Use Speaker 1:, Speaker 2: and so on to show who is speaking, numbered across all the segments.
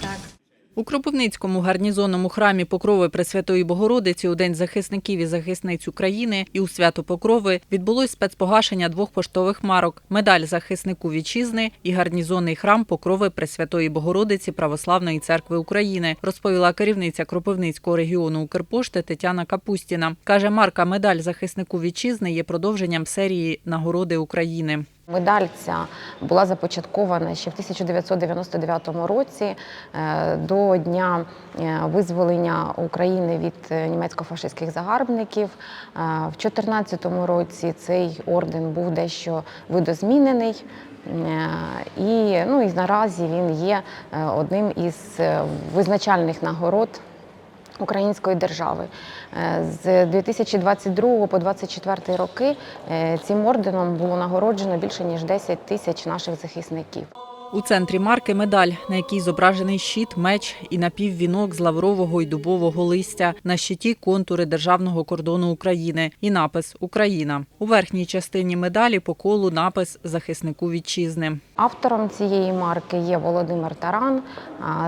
Speaker 1: Так.
Speaker 2: У Кропивницькому гарнізонному храмі Покрови Пресвятої Богородиці у День захисників і захисниць України і у свято Покрови відбулось спецпогашення двох поштових марок: медаль захиснику вітчизни і гарнізонний храм Покрови Пресвятої Богородиці Православної церкви України, розповіла керівниця Кропивницького регіону Укрпошти Тетяна Капустіна. каже, марка медаль захиснику вітчизни є продовженням серії нагороди України.
Speaker 3: Медаль ця була започаткована ще в 1999 році е, до дня е, визволення України від е, німецько-фашистських загарбників. В 2014 році цей орден був дещо видозмінений. І, ну, і наразі він є одним із визначальних нагород Української держави Е, з 2022 по 2024 роки е, цим орденом було нагороджено більше ніж 10 тисяч наших захисників.
Speaker 2: У центрі марки медаль, на якій зображений щит, меч і напіввінок з лаврового і дубового листя. На щиті контури державного кордону України і напис Україна. У верхній частині медалі по колу напис захиснику вітчизни.
Speaker 3: Автором цієї марки є Володимир Таран.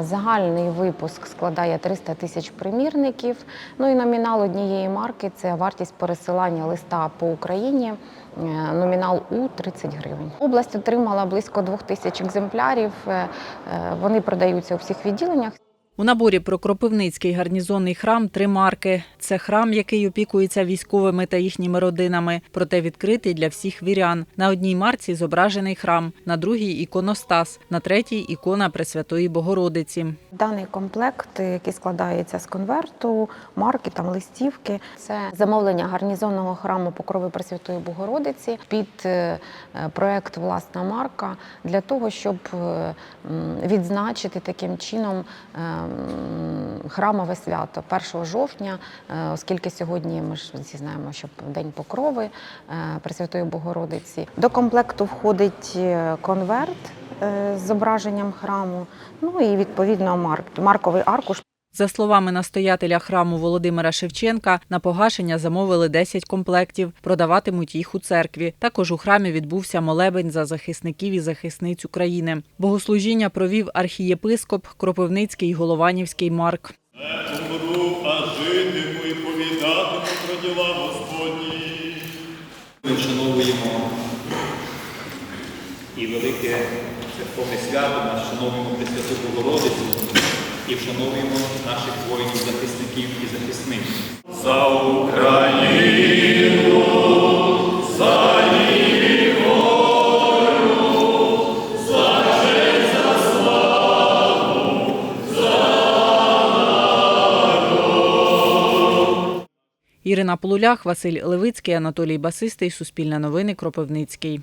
Speaker 3: Загальний випуск складає 300 тисяч примірників. Ну і номінал однієї марки це вартість пересилання листа по Україні. е, Номінал у 30 гривень. Область отримала близько двох тисяч екземплярів. Е, е, Вони продаються у всіх відділеннях.
Speaker 2: У наборі про Кропивницький гарнізонний храм три марки. Це храм, який опікується військовими та їхніми родинами, проте відкритий для всіх вірян. На одній марці зображений храм, на другій іконостас, на третій ікона Пресвятої Богородиці.
Speaker 3: Даний комплект, який складається з конверту, марки, там листівки, це замовлення гарнізонного храму Покрови Пресвятої Богородиці під е, проект Власна марка для того, щоб е, відзначити таким чином е, храмове свято 1 жовтня, е, оскільки сьогодні ми ж всі знаємо, що День Покрови е, Пресвятої Богородиці. До комплекту входить е, конверт е, з зображенням храму, ну і відповідно марк, марковий аркуш.
Speaker 2: За словами настоятеля храму Володимира Шевченка, на погашення замовили 10 комплектів, продаватимуть їх у церкві. Також у храмі відбувся молебень за захисників і захисниць України. Богослужіння провів архієпископ Кропивницький Голованівський Марк.
Speaker 4: А житиму і про діла Господні.
Speaker 5: Ми вшановуємо і велике церковне свято, ми вшановуємо Пресвяту Богородицю і вшановуємо наших воїнів, захисників і захисниць.
Speaker 4: За Україну, за її волю, за честь, за славу,
Speaker 2: Ірина Полулях, Василь Левицький, Анатолій Басистий, Суспільне новини, Кропивницький.